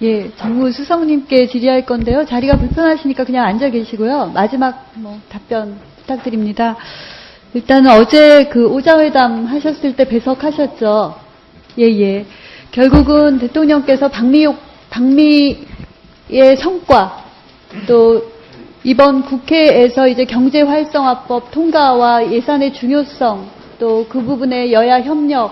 예, 정무 수석님께 질의할 건데요. 자리가 불편하시니까 그냥 앉아 계시고요. 마지막 뭐 답변 부탁드립니다. 일단은 어제 그 오자회담 하셨을 때 배석하셨죠. 예, 예. 결국은 대통령께서 방미욕, 방미의 성과, 또 이번 국회에서 이제 경제 활성화법 통과와 예산의 중요성, 또 그 부분의 여야 협력을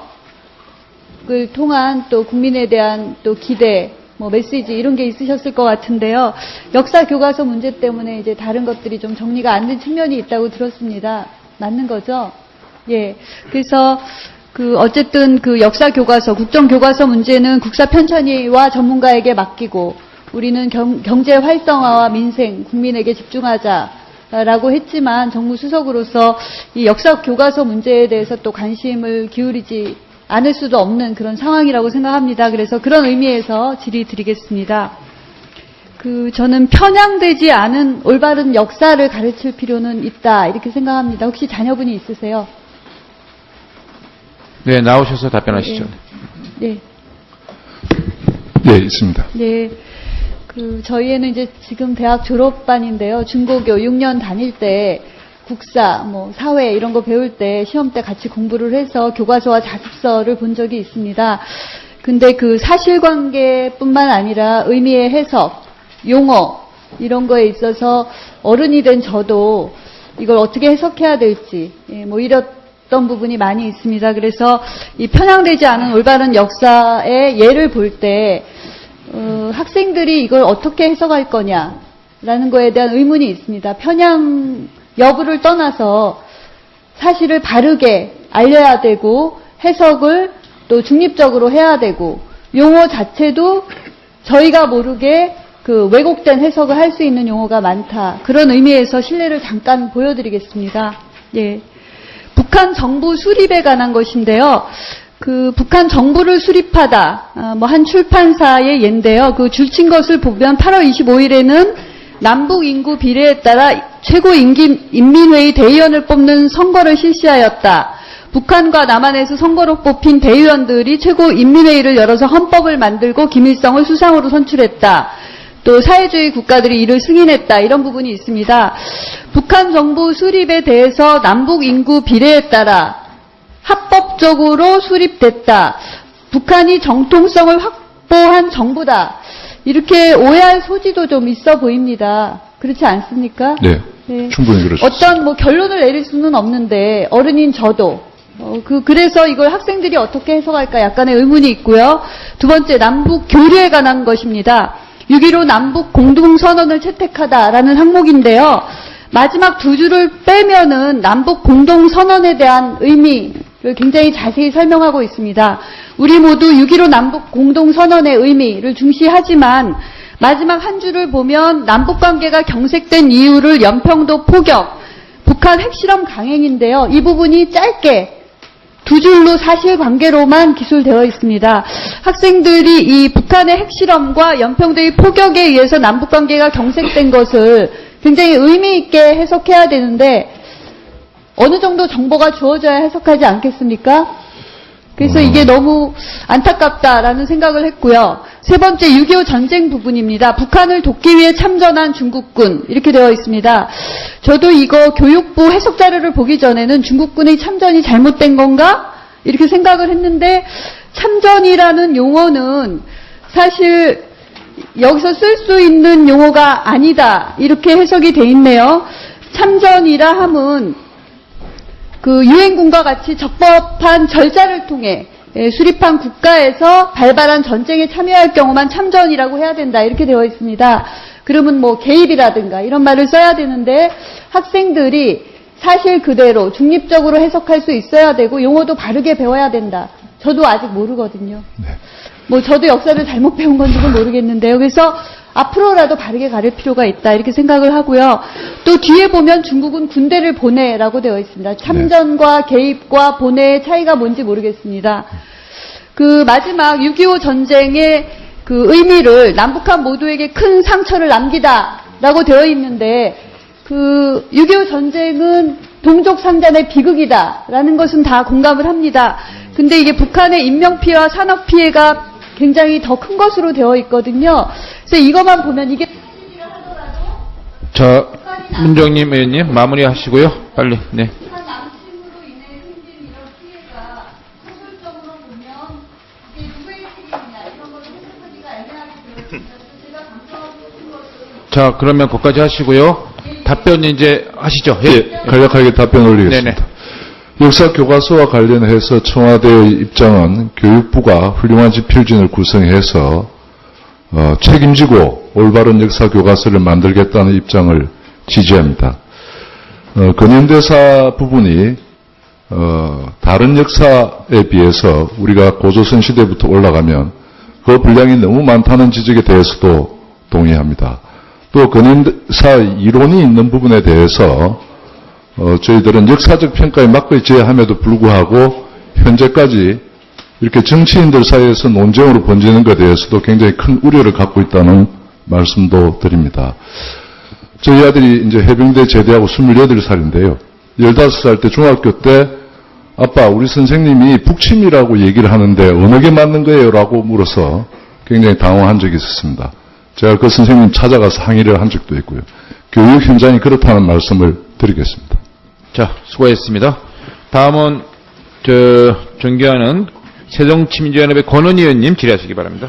통한 또 국민에 대한 또 기대, 뭐 메시지 이런 게 있으셨을 것 같은데요. 역사 교과서 문제 때문에 이제 다른 것들이 좀 정리가 안 된 측면이 있다고 들었습니다. 맞는 거죠? 예. 그래서 그 어쨌든 그 역사 교과서, 국정 교과서 문제는 국사 편찬위와 전문가에게 맡기고 우리는 경, 제 활성화와 민생, 국민에게 집중하자라고 했지만 정무 수석으로서 이 역사 교과서 문제에 대해서 또 관심을 기울이지 않을 수도 없는 그런 상황이라고 생각합니다. 그래서 그런 의미에서 질의 드리겠습니다. 그 저는 편향되지 않은 올바른 역사를 가르칠 필요는 있다 이렇게 생각합니다. 혹시 자녀분이 있으세요? 네, 나오셔서 답변하시죠. 네. 예, 있습니다. 네. 그 저희에는 이제 지금 대학 졸업반인데요. 중고교 6년 다닐 때 국사, 뭐 사회 이런 거 배울 때 시험 때 같이 공부를 해서 교과서와 자습서를 본 적이 있습니다. 근데 그 사실관계뿐만 아니라 의미의 해석, 용어 이런 거에 있어서 어른이 된 저도 이걸 어떻게 해석해야 될지 예, 뭐 이랬던 부분이 많이 있습니다. 그래서 이 편향되지 않은 올바른 역사의 예를 볼때 어, 학생들이 이걸 어떻게 해석할 거냐라는 거에 대한 의문이 있습니다. 편향 여부를 떠나서 사실을 바르게 알려야 되고 해석을 또 중립적으로 해야 되고 용어 자체도 저희가 모르게 그 왜곡된 해석을 할 수 있는 용어가 많다. 그런 의미에서 신뢰를 잠깐 보여드리겠습니다. 예. 북한 정부 수립에 관한 것인데요. 그 북한 정부를 수립하다. 뭐 한 출판사의 예인데요. 그 줄친 것을 보면 8월 25일에는 남북 인구 비례에 따라 최고 임기, 인민회의 대의원을 뽑는 선거를 실시하였다. 북한과 남한에서 선거로 뽑힌 대의원들이 최고 인민회의를 열어서 헌법을 만들고 김일성을 수상으로 선출했다. 또 사회주의 국가들이 이를 승인했다. 이런 부분이 있습니다. 북한 정부 수립에 대해서 남북 인구 비례에 따라 합법적으로 수립됐다. 북한이 정통성을 확보한 정부다. 이렇게 오해할 소지도 좀 있어 보입니다. 그렇지 않습니까? 네. 네. 충분히 그렇습니다. 어떤 뭐 결론을 내릴 수는 없는데 어른인 저도 어, 그 그래서 이걸 학생들이 어떻게 해석할까 약간의 의문이 있고요. 두 번째 남북 교류에 관한 것입니다. 6.15 남북 공동선언을 채택하다라는 항목인데요. 마지막 두 줄을 빼면은 남북 공동선언에 대한 의미를 굉장히 자세히 설명하고 있습니다. 우리 모두 6.15 남북 공동선언의 의미를 중시하지만 마지막 한 줄을 보면 남북 관계가 경색된 이유를 연평도 포격, 북한 핵실험 강행인데요. 이 부분이 짧게 두 줄로 사실관계로만 기술되어 있습니다. 학생들이 이 북한의 핵실험과 연평도의 포격에 의해서 남북관계가 경색된 것을 굉장히 의미 있게 해석해야 되는데 어느 정도 정보가 주어져야 해석하지 않겠습니까? 그래서 이게 너무 안타깝다라는 생각을 했고요. 세 번째 6.25 전쟁 부분입니다. 북한을 돕기 위해 참전한 중국군 이렇게 되어 있습니다. 저도 이거 교육부 해석 자료를 보기 전에는 중국군의 참전이 잘못된 건가? 이렇게 생각을 했는데 참전이라는 용어는 사실 여기서 쓸 수 있는 용어가 아니다. 이렇게 해석이 돼 있네요. 참전이라 함은 그 유엔군과 같이 적법한 절차를 통해 예, 수립한 국가에서 발발한 전쟁에 참여할 경우만 참전이라고 해야 된다 이렇게 되어 있습니다. 그러면 뭐 개입이라든가 이런 말을 써야 되는데 학생들이 사실 그대로 중립적으로 해석할 수 있어야 되고 용어도 바르게 배워야 된다. 저도 아직 모르거든요. 네. 뭐 저도 역사를 잘못 배운 건지는 모르겠는데요. 그래서 앞으로라도 바르게 가릴 필요가 있다 이렇게 생각을 하고요. 또 뒤에 보면 중국은 군대를 보내라고 되어 있습니다. 참전과 개입과 보내의 차이가 뭔지 모르겠습니다. 그 마지막 6.25 전쟁의 그 의미를 남북한 모두에게 큰 상처를 남기다라고 되어 있는데 그 6.25 전쟁은 동족 상잔의 비극이다라는 것은 다 공감을 합니다. 근데 이게 북한의 인명 피해와 산업 피해가 굉장히 더 큰 것으로 되어 있거든요. 그래서 이것만 보면 이게 자, 문정님 의원님 마무리 하시고요. 빨리. 네. 자, 그러면 거기까지 하시고요. 답변 이제 하시죠. 예. 예, 간략하게 답변 올리겠습니다. 네네. 역사 교과서와 관련해서 청와대의 입장은 교육부가 훌륭한 지필진을 구성해서 어, 책임지고 올바른 역사 교과서를 만들겠다는 입장을 지지합니다. 어, 근현대사 부분이 어, 다른 역사에 비해서 우리가 고조선 시대부터 올라가면 그 분량이 너무 많다는 지적에 대해서도 동의합니다. 또 근현대사 이론이 있는 부분에 대해서 어, 저희들은 역사적 평가에 맞고 있어야 함에도 불구하고 현재까지 이렇게 정치인들 사이에서 논쟁으로 번지는 것에 대해서도 굉장히 큰 우려를 갖고 있다는 말씀도 드립니다. 저희 아들이 이제 해병대 제대하고 28살인데요. 15살 때 중학교 때 아빠 우리 선생님이 북침이라고 얘기를 하는데 어느 게 맞는 거예요? 라고 물어서 굉장히 당황한 적이 있었습니다. 제가 그 선생님 찾아가서 항의를 한 적도 있고요. 교육 현장이 그렇다는 말씀을 드리겠습니다. 자, 수고했습니다. 다음은 저 존경하는 새정치민주연합의 권은 의원님 질의하시기 바랍니다.